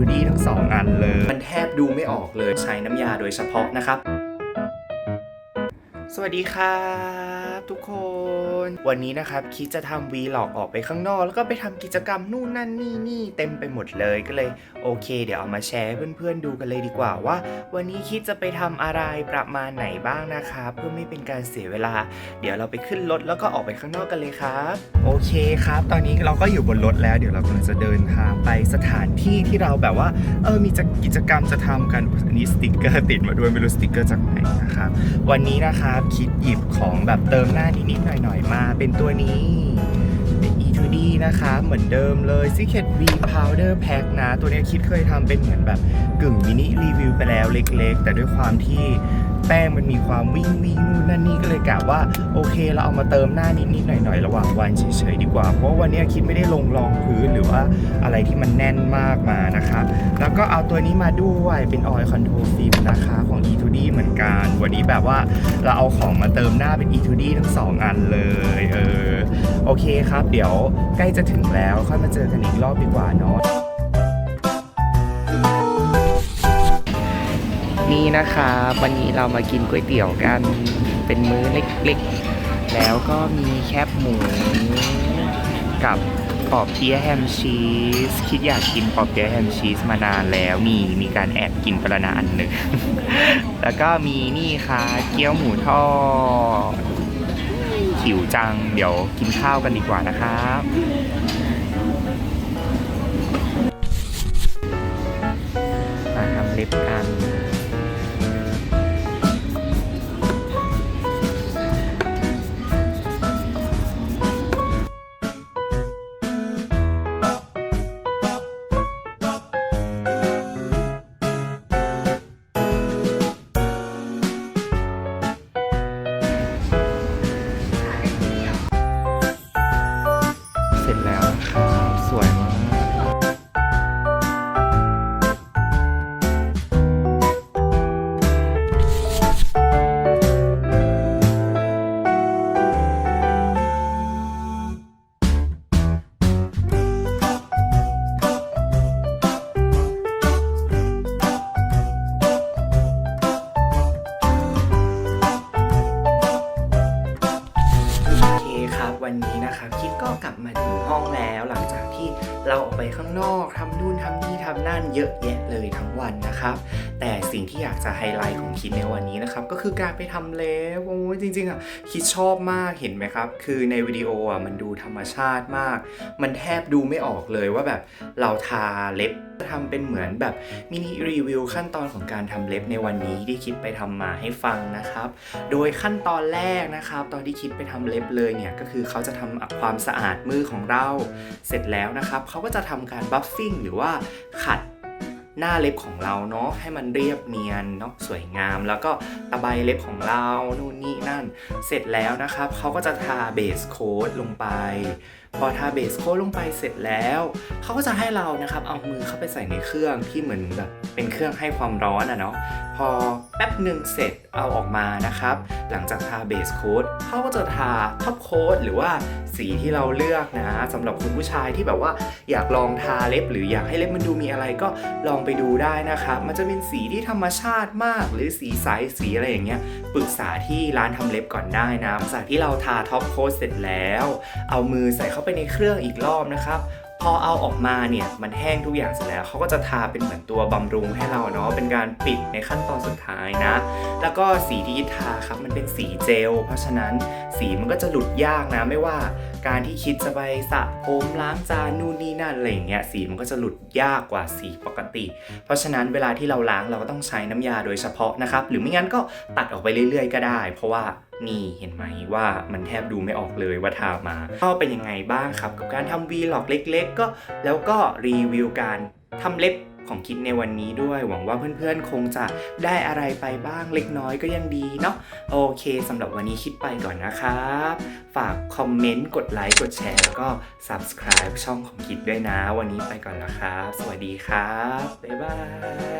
2D ทั้ง 2 อันเลย มันแทบดูไม่ออกเลยใช้น้ำยาโดยเฉพาะนะครับ สวัสดีครับทุกคน วันนี้นะครับคิดจะทำวีล็อกออกไปข้างนอก แล้วก็ไปทำกิจกรรมนู่นนั่นนี่นี่เต็มไปหมดเลยก็เลย โอเค เดี๋ยวเอามาแชร์ให้เพื่อนๆดูกันเลยดีกว่าว่า วันนี้คิดจะไปทำอะไรประมาณไหนบ้างนะครับเพื่อไม่เป็นการเสียเวลา เดี๋ยวเราไปขึ้นรถแล้วก็ออกไปข้างนอกกันเลยครับโอเคครับ ตอนนี้เราก็อยู่บนรถแล้ว เดี๋ยวเรากำลังจะเดินทางไปสถานที่ที่เราแบบว่าเออมีจะกิจกรรมจะทำกันอันนี้สติกเกอร์ติดมาด้วยไม่รู้สติกเกอร์จากไหนนะครับวันนี้นะครับคิดหยิบของแบบเติมหน้านิดๆหน่อยๆมาเป็นตัวนี้ น E2D นะคะ เหมือนเดิมเลย Secret V Powder Pack นะ ตัวนี้คิดเคยทำเป็นเหมือนแบบกึ่งมินิรีวิวไปแล้วเล็กๆ แต่ด้วยความที่แป้งมันมีความวิ่งวิ่งนู่นนั่นนี่ก็เลยกะว่า โอเคเราเอามาเติมหน้านิดๆหน่อยๆ ระหว่างวันเฉยๆดีกว่า เพราะวันนี้คิดไม่ได้ลงรองพื้นหรือว่าอะไรที่มันแน่นมากมานะครับแล้วก็เอาตัวนี้มาด้วยเป็นออยล์คอนโทรฟิล์มนะคะของ E2D เหมือนกัน วันนี้แบบว่าเราเอาของมาเติมหน้าเป็น E2D ทั้ง2อันเลยเออ โอเคครับ เดี๋ยวใกล้จะถึงแล้วค่อยมาเจอกันอีกรอบดีกว่าเนาะนี่นะคะวันนี้เรามากินก๋วยเตี๋ยวกันเป็นมื้อเล็กๆ แล้วก็มีแคบหมูกับปอบเปี๊ยะแฮมชีส คิดอยากกินปอบเปี๊ยะแฮมชีสมานานแล้วมีมีการแอบกินประนาอันหนึ่ง แล้วก็มีนี่ค่ะ เกี๊ยวหมูทอด หิวจัง เดี๋ยวกินข้าวกันดีกว่านะครับ วันนี้นะครับ คิดก็กลับมาถึงห้องแล้วหลังจากที่เราออกไปข้างนอกทำนู่นทำนี่ทำนั่นเยอะแยะเลยทั้งวันนะครับ แต่สิ่งที่อยากจะไฮไลท์ของคิดในวันนี้นะครับ ก็คือการไปทำเล็บโอ้ยจริงๆอะคิดชอบมากเห็นไหมครับ คือในวิดีโออะมันดูธรรมชาติมาก มันแทบดูไม่ออกเลยว่าแบบเราทาเล็บ ทำเป็นเหมือนแบบมินิรีวิวขั้นตอนของการทำเล็บในวันนี้ที่คิดไปทำมาให้ฟังนะครับ โดยขั้นตอนแรกนะครับ ตอนที่คิดไปทำเล็บเลยเนี่ยก็คือเขาจะทำความสะอาดมือของเรา เสร็จแล้วนะครับเขาก็จะทำการบัฟฟิ้งหรือว่าขัด หน้าเล็บของเราเนาะให้มันเรียบเนียนเนาะสวยงาม แล้วก็ตะไบเล็บของเรานู่นนี่นั่น เสร็จแล้วนะครับเขาก็จะทาเบสโค้ดลงไป พอทาเบสโค้ดลงไปเสร็จแล้วเขาก็จะให้เรานะครับเอามือเข้าไปใส่ในเครื่องที่เหมือนแบบเป็นเครื่องให้ความร้อนอะเนาะพอแป๊บหนึ่งเสร็จเอาออกมานะครับ หลังจากทาเบสโค้ดเขาก็จะทาท็อปโค้ดหรือว่าสีที่เราเลือกนะสำหรับคุณผู้ชายที่แบบว่าอยากลองทาเล็บ หรืออยากให้เล็บมันดูมีอะไรก็ลองไปดูได้นะครับ มันจะเป็นสีที่ธรรมชาติมากหรือสีใสสีอะไรอย่างเงี้ยปรึกษาที่ร้านทำเล็บก่อนได้นะหลังจากที่เราทาท็อปโค้ดเสร็จแล้ว เอามือใส่เข้าไปในเครื่องอีกรอบนะครับพอเอาออกมาเนี่ยมันแห้งทุกอย่างเสร็จแล้วเขาก็จะทาเป็นเหมือนตัวบำรุงให้เราเนาะเป็นการปิดในขั้นตอนสุดท้ายนะ แล้วก็สีที่ทาครับมันเป็นสีเจล เพราะฉะนั้นสีมันก็จะหลุดยากนะไม่ว่า การที่คิดจะไปสระผมล้างจานนู่นนี่นั่นอะไรอย่างเงี้ยสีมันก็จะหลุดยากกว่าสีปกติ เพราะฉะนั้นเวลาที่เราล้างเราก็ต้องใช้น้ำยาโดยเฉพาะนะครับ หรือไม่งั้นก็ตัดออกไปเรื่อยๆ ก็ได้ เพราะว่านี่เห็นไหมว่ามันแทบดูไม่ออกเลยว่าทามาก็เป็นยังไงบ้างครับ กับการทำวีล็อกเล็ก ๆ ก็แล้วก็รีวิวการทำเล็บ ของคิดในวันนี้ด้วย หวังว่าเพื่อนๆ คงจะได้อะไรไปบ้างเล็กน้อยก็ยังดีเนาะโอเคสำหรับวันนี้คิดไปก่อนนะครับ ฝากคอมเมนต์กดไลค์กดแชร์แล้วก็ subscribe ช่องของคิดด้วยนะ วันนี้ไปก่อนแล้วครับ สวัสดีครับบ๊ายบาย